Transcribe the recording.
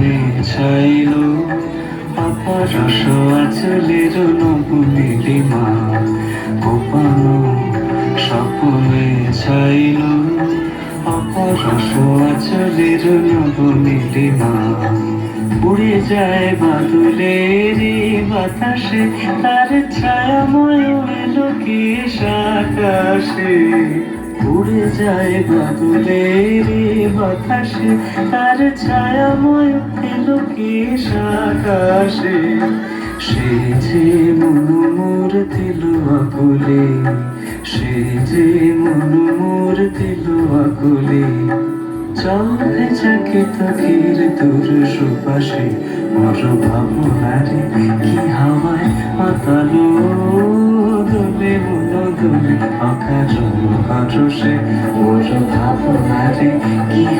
স্বপ্নে ছাইল অপরস আচলের নবনীলিমা গোপানো স্বপ্নে ছাইল অপরস আচলের নবনীলিমা উড়ে যায় বাদলের বাতাসে, তার ছায়াময় এলো কি আকাশে। উড়ে যায় বাদলের বাতাসে তার ছায়াময় এলো কি আকাশে সে যে মনোমোর দিল আকুলে সে যে মনোমোর দিল আকুলে চলে যাকে তখির তোর সুপাশে। মর ভাবনারে কি হাওয়ায় মাতালো দোলে মন দোলে আকাশ আকাশে মোর ভাবনারে কি হাওয়ায় মাতালো